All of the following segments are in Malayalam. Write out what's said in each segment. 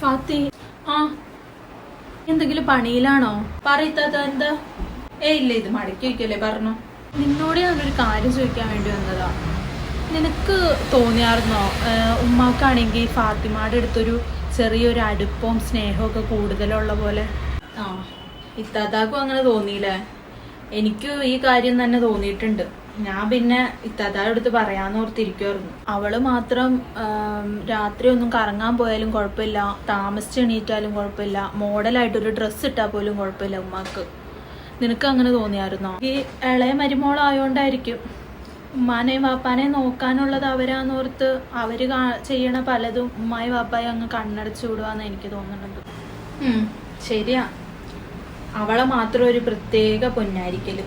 ഫാത്തി ആ എന്തെങ്കിലും പണിയിലാണോ? പറയത്താത്ത എന്താ? ഏ ഇല്ല ഇത് മടക്കി വയ്ക്കല്ലേ പറഞ്ഞു. നിന്നോട് ഞാനൊരു കാര്യം ചോദിക്കാൻ വേണ്ടി വന്നതാ. നിനക്ക് തോന്നിയായിരുന്നോ? ഉമ്മാക്കാണെങ്കിൽ ഫാത്തിമയുടെ അടുത്തൊരു ചെറിയൊരു അടുപ്പവും സ്നേഹവും ഒക്കെ കൂടുതലുള്ള പോലെ? ആ ഇത്താത്താക്കും അങ്ങനെ തോന്നിയില്ലേ? എനിക്ക് ഈ കാര്യം തന്നെ തോന്നിയിട്ടുണ്ട്. ഞാൻ പിന്നെ ഇത്താത്താടെ അടുത്ത് പറയാന്ന് ഓർത്തിരിക്കുമായിരുന്നു അവൾ മാത്രം രാത്രി ഒന്നും കറങ്ങാൻ പോയാലും കുഴപ്പമില്ല താമസിച്ച് എണീറ്റാലും കുഴപ്പമില്ല മോഡലായിട്ടൊരു ഡ്രസ്സ് ഇട്ടാൽ പോലും കുഴപ്പമില്ല ഉമ്മാക്ക്. നിനക്ക് അങ്ങനെ തോന്നിയായിരുന്നോ? ഈ ഇളയ മരുമോളായോണ്ടായിരിക്കും. ഉമ്മാനെയും വാപ്പാനെയും നോക്കാനുള്ളത് അവരാന്നോർത്ത് അവർ ചെയ്യണ പലതും ഉമ്മായി വാപ്പായി അങ്ങ് കണ്ണടച്ചു വിടുവാന്ന് എനിക്ക് തോന്നുന്നുണ്ട്. ശരിയാ. അവളെ മാത്രം ഒരു പ്രത്യേക പൊന്നായിരിക്കൽ.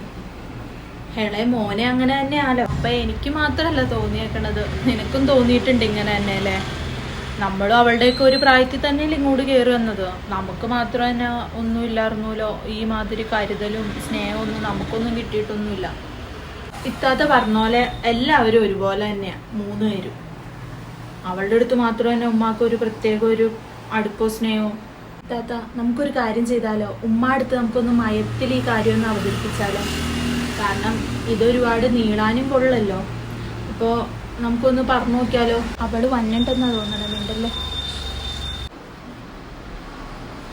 ഇളയ മോനെ അങ്ങനെ തന്നെയാലോ? അപ്പൊ എനിക്ക് മാത്രല്ല തോന്നിയേക്കണത്. നിനക്കും തോന്നിയിട്ടുണ്ട് ഇങ്ങനെ തന്നെ അല്ലേ? നമ്മളും അവളുടെയൊക്കെ ഒരു പ്രായത്തിൽ തന്നെയല്ലേ ഇങ്ങോട്ട് കയറി വന്നത്. നമുക്ക് മാത്രം തന്നെ ഒന്നും ഇല്ലായിരുന്നല്ലോ ഈ മാതിരി കരുതലും സ്നേഹമൊന്നും നമുക്കൊന്നും കിട്ടിയിട്ടൊന്നുമില്ല. ഇത്താത്ത പറഞ്ഞ പോലെ എല്ലാവരും ഒരുപോലെ തന്നെയാണ് മൂന്ന് പേരും. അവളുടെ അടുത്ത് മാത്രം തന്നെ ഉമ്മാക്ക് ഒരു പ്രത്യേക ഒരു അടുപ്പോ സ്നേഹവും ഇത്താത്ത നമുക്കൊരു കാര്യം ചെയ്താലോ? ഉമ്മ അടുത്ത് നമുക്കൊന്ന് മയത്തിൽ ഈ കാര്യം ഒന്ന് അവതരിപ്പിച്ചാലോ? കാരണം ഇതൊരുപാട് നീളാനും കൊള്ളല്ലോ. അപ്പോൾ നമുക്കൊന്ന് പറഞ്ഞു നോക്കിയാലോ? അവൾ വന്നിട്ടെന്നാ തോന്നണം ഉണ്ടല്ലേ?